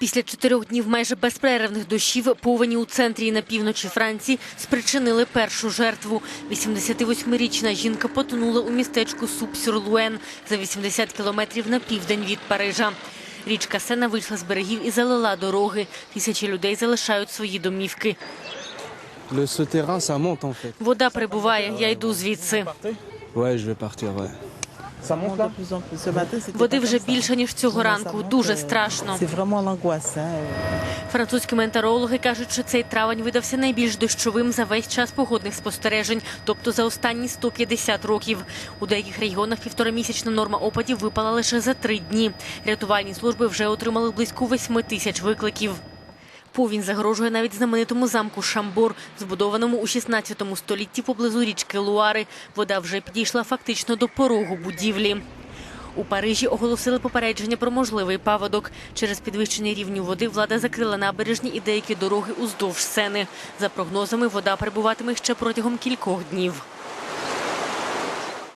Після чотирьох днів майже безперервних дощів повені у центрі і на півночі Франції спричинили першу жертву. 88-річна жінка потонула у містечку Суп-Сюр-Луен за 80 кілометрів на південь від Парижа. Річка Сена вийшла з берегів і залила дороги. Тисячі людей залишають свої домівки. Вода прибуває, я йду звідси. Води вже більше, ніж цього ранку. Дуже страшно. C'est vraiment Французькі метеорологи кажуть, що цей травень видався найбільш дощовим за весь час погодних спостережень, тобто за останні 150 років. У деяких регіонах півторамісячна норма опадів випала лише за три дні. Рятувальні служби вже отримали близько 8 тисяч викликів. Повінь загрожує навіть знаменитому замку Шамбор, збудованому у 16 столітті поблизу річки Луари. Вода вже підійшла фактично до порогу будівлі. У Парижі оголосили попередження про можливий паводок. Через підвищення рівню води влада закрила набережні і деякі дороги уздовж сени. За прогнозами, вода перебуватиме ще протягом кількох днів.